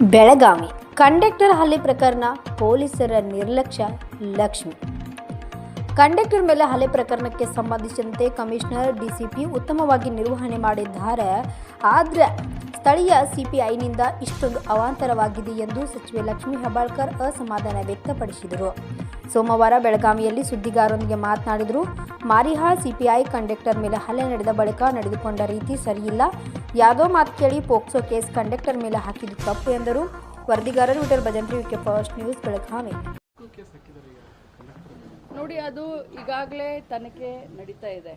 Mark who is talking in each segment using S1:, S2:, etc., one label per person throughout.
S1: Belagavi. Conductor ಹಲ್ಲೆ ಪ್ರಕರಣ ಪೊಲೀಸರ ನಿರ್ಲಕ್ಷ್ಯ ಲಕ್ಷ್ಮಿ. ಕಂಡಕ್ಟರ್ ಮೇಲೆ ಹಲ್ಲೆ ಪ್ರಕರಣಕ್ಕೆ ಸಂಬಂಧಿಸಿದಂತೆ ಕಮಿಷನರ್ ಡಿಸಿಪಿ ಉತ್ತಮವಾಗಿ ನಿರ್ವಹಣೆ ಮಾಡಿದ್ದಾರೆ. ಆದರೆ ಸ್ಥಳೀಯ ಸಿಪಿಐನಿಂದ ಇಷ್ಟೊಂದು ಅವಾಂತರವಾಗಿದೆ ಎಂದು ಸಚಿವೆ ಲಕ್ಷ್ಮೀ ಹೆಬ್ಬಾಳ್ಕರ್ ಅಸಮಾಧಾನ ವ್ಯಕ್ತಪಡಿಸಿದರು. ಸೋಮವಾರ ಬೆಳಗಾವಿಯಲ್ಲಿ ಸುದ್ದಿಗಾರರೊಂದಿಗೆ ಮಾತನಾಡಿದರು, ಮಾರಿಹಾಳ್ ಸಿಪಿಐ ಕಂಡಕ್ಟರ್ ಮೇಲೆ ಹಲ್ಲೆ ನಡೆದ ಬಳಿಕ ನಡೆದುಕೊಂಡ ರೀತಿ ಸರಿಯಿಲ್ಲ. ಯಾವುದೋ ಮಾತು ಕೇಳಿ ಪೋಕ್ಸೋ ಕೇಸ್ ಕಂಡಕ್ಟರ್ ಮೇಲೆ ಹಾಕಿದ್ದು ತಪ್ಪು ಎಂದರು. ವರದಿಗಾರರು ವಿಟರ್ Bhajantri VK first news Belagavi.
S2: ನೋಡಿ, ಅದು ಈಗಾಗಲೇ ತನಿಖೆ ನಡೀತಾ ಇದೆ.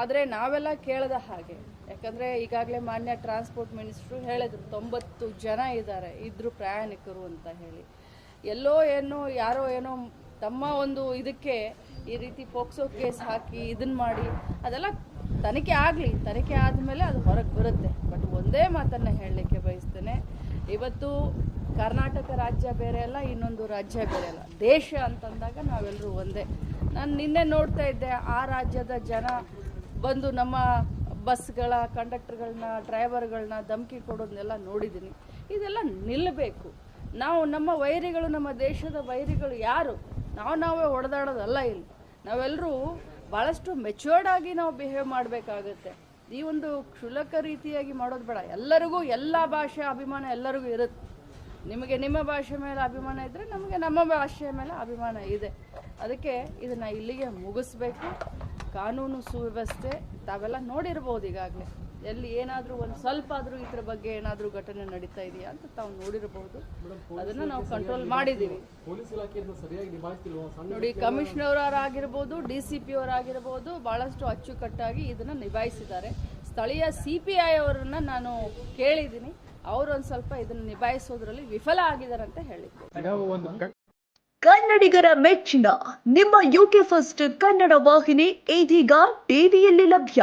S2: ಆದರೆ ನಾವೆಲ್ಲ ಕೇಳದ ಹಾಗೆ, ಯಾಕಂದರೆ ಈಗಾಗಲೇ ಮಾನ್ಯ ಟ್ರಾನ್ಸ್ಪೋರ್ಟ್ ಮಿನಿಸ್ಟ್ರು ಹೇಳಿದ್ರು, ತೊಂಬತ್ತು ಜನ ಇದ್ದಾರೆ, ಇದ್ರು ಪ್ರಯಾಣಿಕರು ಅಂತ ಹೇಳಿ. ಎಲ್ಲೋ ಏನೋ, ಯಾರೋ ಏನೋ ತಮ್ಮ ಒಂದು ಇದಕ್ಕೆ ಈ ರೀತಿ ಪೋಕ್ಸೋ ಕೇಸ್ ಹಾಕಿ ಇದನ್ನು ಮಾಡಿ, ಅದೆಲ್ಲ ತನಿಖೆ ಆಗಲಿ, ತನಿಖೆ ಆದಮೇಲೆ ಅದು ಹೊರಗೆ ಬರುತ್ತೆ. ಬಟ್ ಒಂದೇ ಮಾತನ್ನು ಹೇಳಲಿಕ್ಕೆ ಬಯಸ್ತೇನೆ. ಇವತ್ತು ಕರ್ನಾಟಕ ರಾಜ್ಯ ಬೇರೆ ಅಲ್ಲ, ಇನ್ನೊಂದು ರಾಜ್ಯ ಬೇರೆ ಅಲ್ಲ. ದೇಶ ಅಂತಂದಾಗ ನಾವೆಲ್ಲರೂ ಒಂದೇ. ನಾನು ನಿನ್ನೆ ನೋಡ್ತಾ ಇದ್ದೆ, ಆ ರಾಜ್ಯದ ಜನ ಬಂದು ನಮ್ಮ ಬಸ್ಗಳ ಕಂಡಕ್ಟರ್ಗಳನ್ನ ಡ್ರೈವರ್ಗಳನ್ನ ಧಮಕಿ ಕೊಡೋದನ್ನೆಲ್ಲ ನೋಡಿದ್ದೀನಿ. ಇದೆಲ್ಲ ನಿಲ್ಲಬೇಕು ನಾವು ನಮ್ಮ ವೈರಿಗಳು, ನಮ್ಮ ದೇಶದ ವೈರಿಗಳು ಯಾರು? ನಾವು ನಾವೇ ಹೊಡೆದಾಡೋದಲ್ಲ ಇಲ್ಲಿ. ನಾವೆಲ್ಲರೂ ಭಾಳಷ್ಟು ಮೆಚ್ಯೂರ್ಡ್ ಆಗಿ ನಾವು ಬಿಹೇವ್ ಮಾಡಬೇಕಾಗುತ್ತೆ. ಈ ಒಂದು ಕ್ಷುಲಕ ರೀತಿಯಾಗಿ ಮಾಡೋದು ಬೇಡ. ಎಲ್ಲರಿಗೂ ಎಲ್ಲ ಭಾಷೆ ಅಭಿಮಾನ ಎಲ್ಲರಿಗೂ ಇರುತ್ತೆ. ನಿಮಗೆ ನಿಮ್ಮ ಭಾಷೆ ಮೇಲೆ ಅಭಿಮಾನ ಇದ್ದರೆ ನಮಗೆ ನಮ್ಮ ಭಾಷೆಯ ಮೇಲೆ ಅಭಿಮಾನ ಇದೆ. ಅದಕ್ಕೆ ಇದನ್ನು ಇಲ್ಲಿಗೆ ಮುಗಿಸ್ಬೇಕು. ಕಾನೂನು ಸುವ್ಯವಸ್ಥೆ ತಾವೆಲ್ಲ ನೋಡಿರ್ಬೋದು ಈಗಾಗಲೇ. ಎಲ್ಲಿ ಏನಾದರೂ ಒಂದು ಸ್ವಲ್ಪ ಆದರೂ ಇದ್ರ ಬಗ್ಗೆ ಏನಾದರೂ ಘಟನೆ ನಡೀತಾ ಇದೆಯಾ ಅಂತ ತಾವು ನೋಡಿರಬಹುದು. ಅದನ್ನು ನಾವು ಕಂಟ್ರೋಲ್ ಮಾಡಿದ್ದೀವಿ.
S3: ಪೊಲೀಸ್ ಇಲಾಖೆಯಿಂದ ಸರಿಯಾಗಿ ನಿಭಾಯಿಸ್ತಿಲ್ವಾ? ಸಣ್ಣ
S2: ನೋಡಿ ಕಮಿಷನರ್ ಆಗಿರ್ಬೋದು ಡಿ ಸಿ ಪಿ ಅವರಾಗಿರ್ಬೋದು ಭಾಳಷ್ಟು ಅಚ್ಚುಕಟ್ಟಾಗಿ ಇದನ್ನು ನಿಭಾಯಿಸಿದ್ದಾರೆ. ಸ್ಥಳೀಯ ಸಿ ಪಿ ಐ ಅವರನ್ನ ನಾನು ಕೇಳಿದ್ದೀನಿ. ಅವರು ಒಂದು ಸ್ವಲ್ಪ ಇದನ್ನು ನಿಭಾಯಿಸೋದ್ರಲ್ಲಿ ವಿಫಲ ಆಗಿದ್ದಾರೆ ಅಂತ ಹೇಳಿದ್ರು
S4: ಕನ್ನಡಿಗರ ಮೆಚ್ಚಿನ ನಿಮ್ಮ ಯುಕೆ ಫಸ್ಟ್ ಕನ್ನಡ ವಾಹಿನಿ ಇದೀಗ ಟಿವಿಯಲ್ಲಿ ಲಭ್ಯ.